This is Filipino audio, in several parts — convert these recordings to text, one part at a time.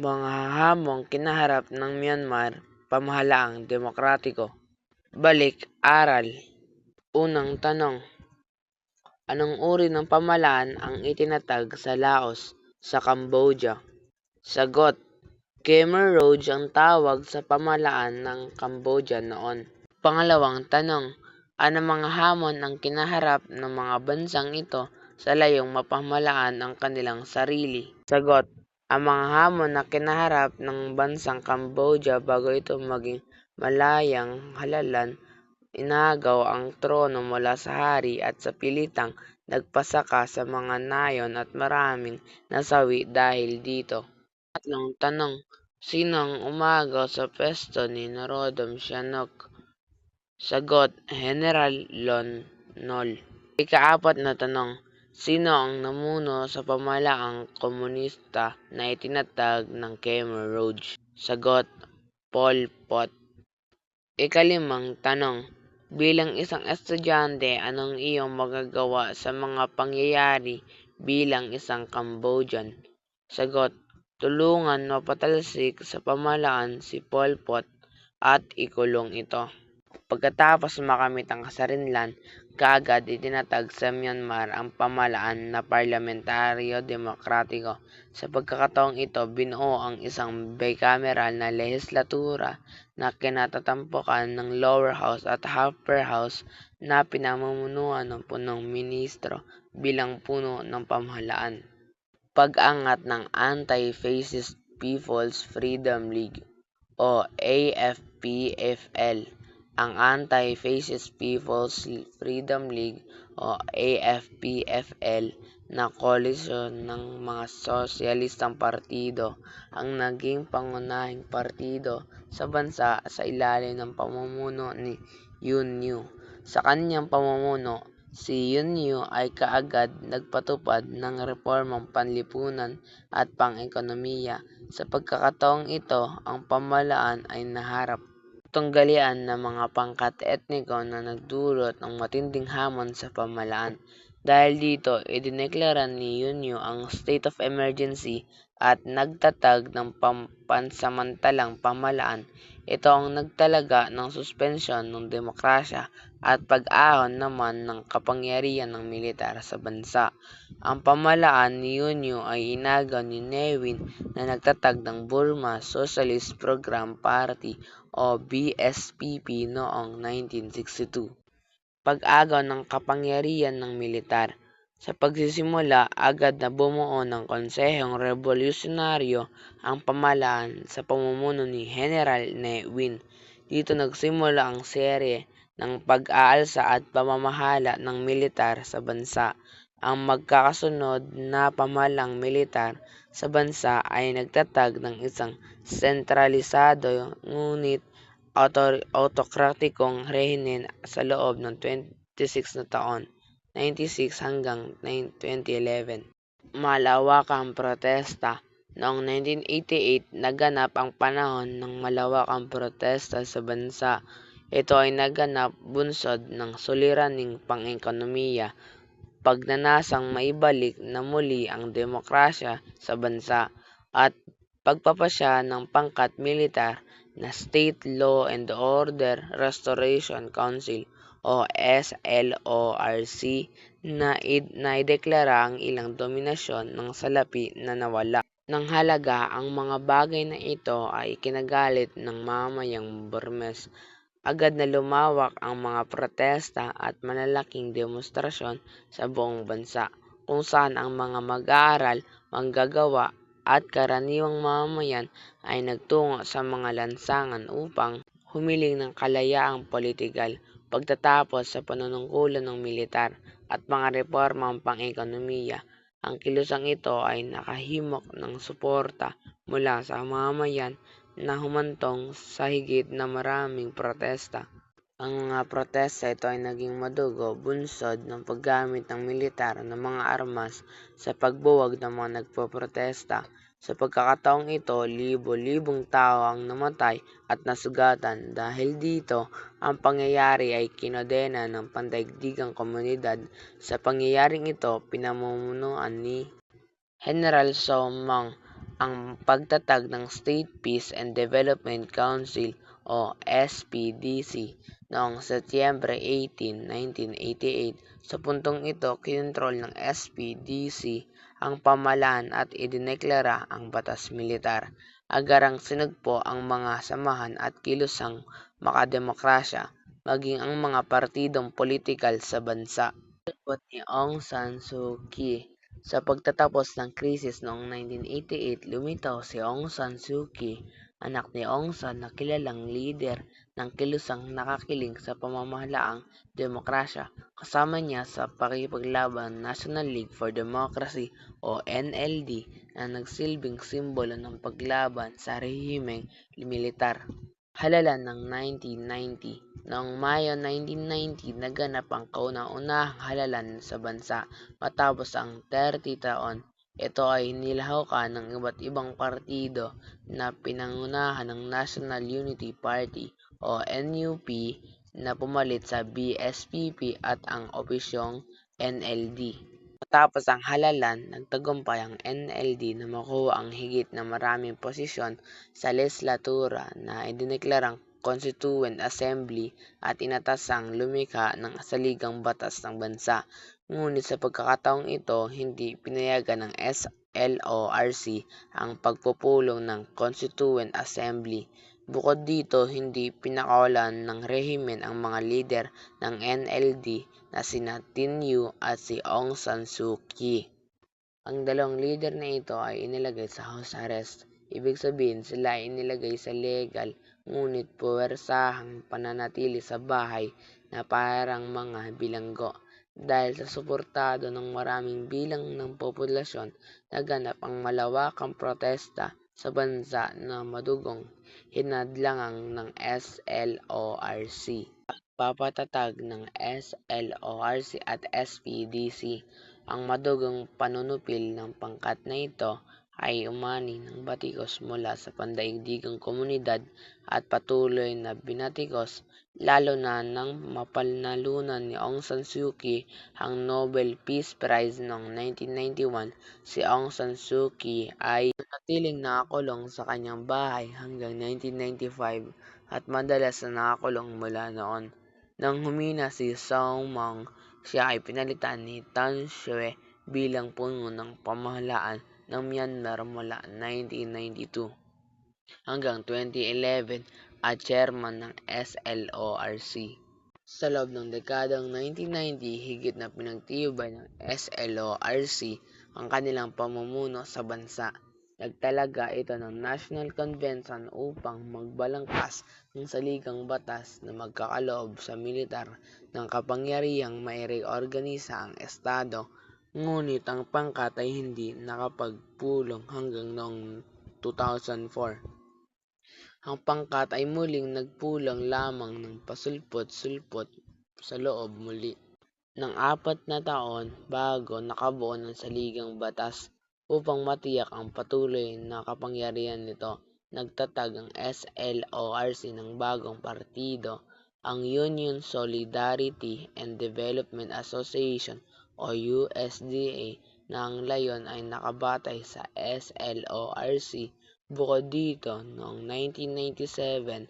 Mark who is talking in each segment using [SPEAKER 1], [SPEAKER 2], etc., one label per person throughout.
[SPEAKER 1] Mga hamong kinaharap ng Myanmar pamahalaang demokratiko. Balik-aral. Unang tanong. Anong uri ng pamahalaan ang itinatag sa Laos, sa Cambodia? Sagot. Khmer Rouge ang tawag sa pamahalaan ng Cambodia noon. Pangalawang tanong. Anong mga hamon ang kinaharap ng mga bansang ito sa layong mapamahalaan ang kanilang sarili? Sagot. Ang mga hamon na kinaharap ng bansang Cambodia bago ito maging malayang halalan, inagaw ang trono mula sa hari at sa pilitang nagpasaka sa mga nayon at maraming nasawi dahil dito. Tatlong tanong. Sino ang umagaw sa pwesto ni Norodom Sihanouk? Sagot. General Lon Nol. Ikaapat na tanong. Sino ang namuno sa pamahalaang komunista na itinatag ng Khmer Rouge? Sagot. Pol Pot. Ikalimang tanong. Bilang isang estudyante, anong iyong magagawa sa mga pangyayari bilang isang Cambodian? Sagot. Tulungan mapatalsik sa pamahalaan si Pol Pot at ikulong ito. Pagkatapos makamit ang kasarinlan, kaagad itinatag sa Myanmar ang pamahalaan na parlamentaryo-demokratiko. Sa pagkakataong ito, binuo ang isang bicameral na lehislatura na kinatatampukan ng lower house at upper house na pinamumunuan ng punong ministro bilang puno ng pamahalaan. Pag-angat ng Anti-Fascist People's Freedom League o AFP-FL ang Anti-Fascist People's Freedom League o AFP-FL na koalisyon ng mga sosyalistang partido ang naging pangunahing partido sa bansa sa ilalim ng pamumuno ni Yun Yu. Sa kanyang pamumuno, si Yun Yu ay kaagad nagpatupad ng reformang panlipunan at pang-ekonomiya. Sa pagkakataong ito, ang pamahalaan ay naharap tunggalian ng mga pangkat etniko na nagdulot ng matinding hamon sa pamahalaan. Dahil dito, idineklara ni Yunyu ang state of emergency at nagtatag ng pansamantalang pamahalaan. Ito ang nagtalaga ng suspensyon ng demokrasya at pag-ahon naman ng kapangyarihan ng militar sa bansa. Ang pamahalaan ni Yunyu ay inagaw ni Ne Win na nagtatag ng Burma Socialist Program Party o BSPP noong 1962. Pag-agaw ng kapangyarihan ng militar. Sa pagsisimula, agad na bumuo ng Konsehong Revolusyonaryo ang pamahalaan sa pamumuno ni General Ne Win. Dito nagsimula ang serye ng pag-aalsa at pamamahala ng militar sa bansa. Ang magkakasunod na pamahalang militar sa bansa ay nagtatag ng isang sentralisado ngunit autokratikong rehimen sa loob ng 26 na taon, 96 hanggang 2011. Malawakang protesta. Noong 1988, naganap ang panahon ng malawakang protesta sa bansa. Ito ay naganap bunsod ng suliraning pang-ekonomiya, pagnanasang maibalik na muli ang demokrasya sa bansa, at pagpapasya ng pangkat militar na State Law and Order Restoration Council o SLORC na naideklara ang ilang dominasyon ng salapi na nawala. Ng halaga ang mga bagay na ito ay kinagalit ng mamayang Burmese Agad na lumawak ang mga protesta at malalaking demonstrasyon sa buong bansa, kung saan ang mga mag-aaral, manggagawa at karaniwang mamamayan ay nagtungo sa mga lansangan upang humiling ng kalayaang politikal pagtatapos sa panunungkulan ng militar at mga reformang pang-ekonomiya. Ang kilusang ito ay nakahimok ng suporta mula sa mamamayan na humantong sa higit na maraming protesta. Ang mga protesta ito ay naging madugo bunsod ng paggamit ng militar ng mga armas sa pagbuwag ng mga nagpoprotesta. Sa pagkakataong ito, libo-libong tao ang namatay at nasugatan. Dahil dito, ang pangyayari ay kinodena ng pandaigdigang komunidad. Sa pangyayaring ito, pinamumunuan ni General Somong ang pagtatag ng State Peace and Development Council o SPDC noong Setyembre 18, 1988. Sa puntong ito, kinontrol ng SPDC ang pamahalaan at idineklara ang batas militar. Agarang sinugpo ang mga samahan at kilusang makademokrasya, maging ang mga partidong politikal sa bansa. Lingkod ni Aung San Suu Kyi Sa pagtatapos ng krisis noong 1988, lumitaw si Aung San Suu Kyi, anak ni Aung San na kilalang lider ng kilusang nakakiling sa pamamahalaang demokrasya. Kasama niya sa pakikipaglaban National League for Democracy o NLD na nagsilbing simbolo ng paglaban sa rehimeng militar. Halalan ng 1990 Noong Mayo 1990 naganap ang kauna-unahang halalan sa bansa matapos ang 30 taon. Ito ay nilahukan ng iba't ibang partido na pinangunahan ng National Unity Party o NUP na pumalit sa BSPP at ang opisyong NLD. Matapos ang halalan, nagtagumpay ang NLD na makuha ang higit na maraming posisyon sa legislatura na idineklarang Constituent Assembly at inatasang lumikha ng saligang batas ng bansa. Ngunit sa pagkakataong ito, hindi pinayagan ng SLORC ang pagpupulong ng Constituent Assembly. Bukod dito, hindi pinakawalan ng rehimen ang mga lider ng NLD na sina Tin Yu at si Aung San Suu Kyi. Ang dalawang lider na ito ay inilagay sa house arrest. Ibig sabihin sila ay inilagay sa legal ngunit puwersahang pananatili sa bahay na parang mga bilanggo. Dahil sa suportado ng maraming bilang ng populasyon, naganap ang malawakang protesta sa bansa na madugong hinadlangan ng SLORC. Pagpapatatag ng SLORC at SPDC. Ang madugong panunupil ng pangkat na ito ay umani ng batikos mula sa pandaigdigang komunidad at patuloy na binatikos lalo na nang mapanalunan ni Aung San Suu Kyi ang Nobel Peace Prize noong 1991. Si Aung San Suu Kyi ay nanatiling nakakulong sa kanyang bahay hanggang 1995 at madalas na nakakulong mula noon. Nang humina si Sao Maung, siya ay pinalitan ni Tan Shwe bilang puno ng pamahalaan ng Myanmar mula 1992 hanggang 2011 at chairman ng SLORC. Sa loob ng dekadang 1990, higit na pinagtibay ng SLORC ang kanilang pamumuno sa bansa. Nagtalaga ito ng National Convention upang magbalangkas ng saligang batas na magkakaloob sa militar ng kapangyarihang maireorganisa ang Estado Ngunit ang pangkat ay hindi nakapagpulong hanggang noong 2004. Ang pangkat ay muling nagpulong lamang ng pasulpot-sulpot sa loob muli ng apat na taon bago nakabuo ng saligang batas upang matiyak ang patuloy na kapangyarihan nito. Nagtatag ang SLORC ng bagong partido, ang Union Solidarity and Development Association o USDA na ang layon ay nakabatay sa SLORC. Bukod dito, noong 1997,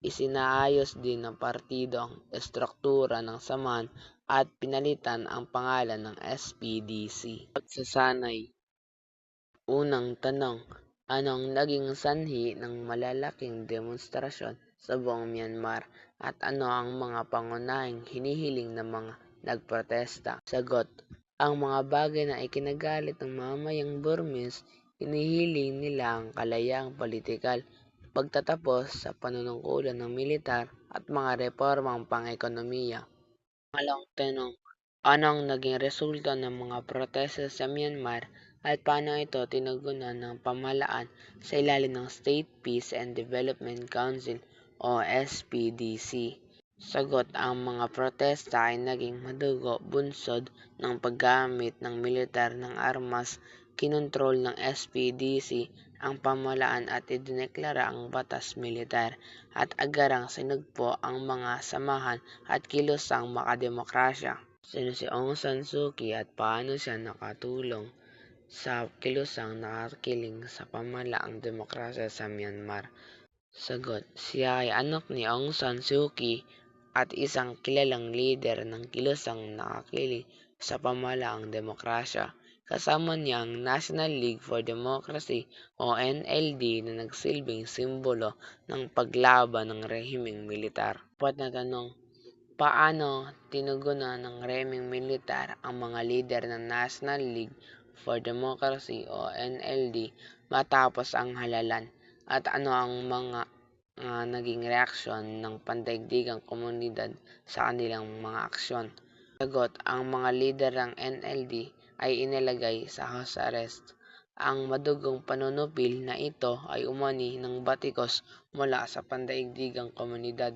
[SPEAKER 1] isinaayos din ng partido ang estruktura ng samahan at pinalitan ang pangalan ng SPDC. Pagsasanay Unang tanong, anong naging sanhi ng malalaking demonstrasyon sa buong Myanmar at ano ang mga pangunahing hinihiling ng mga nagprotesta. Sagot, ang mga bagay na ikinagalit ng mamayang Burmese, hinihiling nila ang kalayaang politikal, pagtatapos sa panunungkulan ng militar at mga reformang pang-ekonomiya. Pangalawang tanong, ano ang naging resulta ng mga protesta sa Myanmar at paano ito tinugunan ng pamahalaan sa ilalim ng State Peace and Development Council o SPDC? Sagot ang mga protesta ay naging madugo bunsod ng paggamit ng militar ng armas, kinontrol ng SPDC ang pamahalaan at idineklara ang batas militar, at agarang sinugpo ang mga samahan at kilosang makademokrasya. Sino si Aung San Suu Kyi at paano siya nakatulong sa kilusang nakakiling sa pamahalaang demokrasya sa Myanmar? Sagot: Siya ay anak ni Aung San Suu Kyi at isang kilalang lider ng kilusang nakakiling sa pamahalaang demokrasya. Kasama niya ang National League for Democracy o NLD na nagsilbing simbolo ng paglaban ng rehimeng militar. Apat na tanong: Paano tinugunan ng rehimeng militar ang mga lider ng National League for Democracy o NLD matapos ang halalan, at ano ang mga nga naging reaksyon ng pandaigdigang komunidad sa kanilang mga aksyon? Sagot: Ang mga lider ng NLD ay inilagay sa house arrest. Ang madugong panunupil na ito ay umani ng batikos mula sa pandaigdigang komunidad.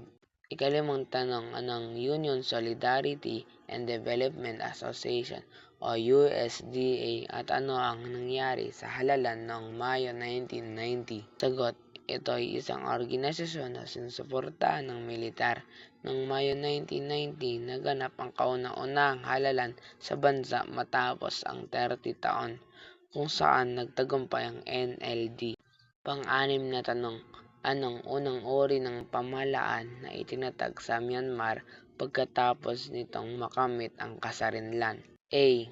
[SPEAKER 1] Ikalimang tanong: Anong Union Solidarity and Development Association o USDA at ano ang nangyari sa halalan noong Mayo 1990? Sagot: Ito ay isang organisasyon na sinusuportahan ng militar. Noong Mayo 1990 naganap ang kauna-unahang halalan sa bansa matapos ang 30 taon, kung saan nagtagumpay ang NLD. Pang-anim na tanong: Anong unang uri ng pamahalaan na itinatag sa Myanmar pagkatapos nitong makamit ang kasarinlan? A.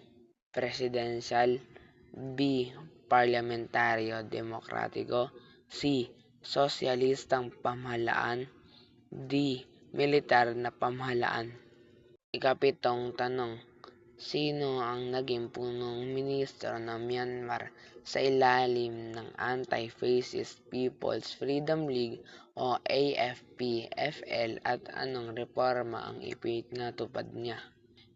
[SPEAKER 1] Presidensyal B. Parlamentaryo-demokratiko C. Sosyalistang pamahalaan D. Militar na pamahalaan Ikapitong tanong: Sino ang naging punong ministro ng Myanmar sa ilalim ng Anti-Fascist People's Freedom League o AFP-FL at anong reforma ang ipinatupad niya?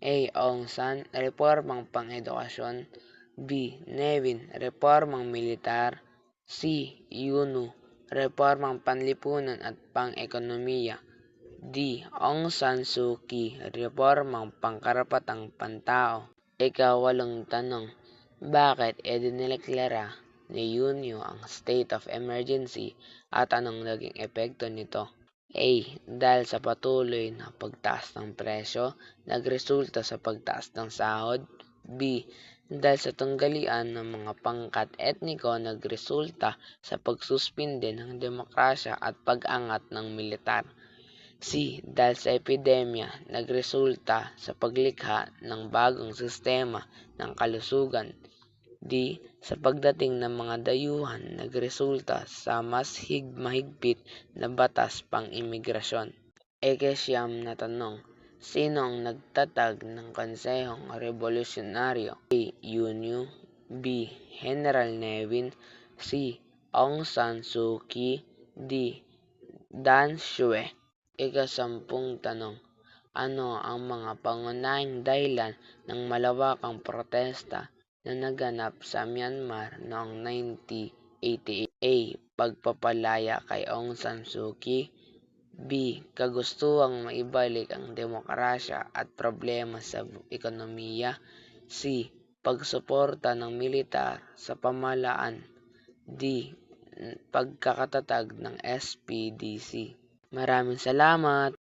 [SPEAKER 1] A. Aung San, Reformang Pang-edukasyon B. Nevin, Reformang Militar C. U Nu, Reformang Panlipunan at Pang-ekonomiya D. Aung San Suu Kyi, Reformang Pangkarapatang Pantao Ikawalong tanong: Bakit idineklara ni Yunyo ang state of emergency at anong naging epekto nito? A. Dahil sa patuloy na pagtaas ng presyo, nagresulta sa pagtaas ng sahod. B. Dahil sa tunggalian ng mga pangkat etniko nagresulta sa pagsuspinde ng demokrasya at pag-angat ng militar. C. Dahil sa epidemya, nagresulta sa paglikha ng bagong sistema ng kalusugan. D. Sa pagdating ng mga dayuhan, nagresulta sa mas hig mahigpit na batas pang-imigrasyon. Ikasyam na tanong: Sino ang nagtatag ng Konsehong Revolusyonaryo? A. Yunyu B. General Nevin C. Aung San Suu Kyi D. Dan Shue Ikasampung tanong: Ano ang mga pangunahing dahilan ng malawakang protesta na naganap sa Myanmar noong 1988? A. Pagpapalaya kay Aung San Suu Kyi B. Kagustuhang maibalik ang demokrasya at problema sa ekonomiya C. Pagsuporta ng militar sa pamahalaan D. Pagkakatatag ng SPDC Maraming salamat!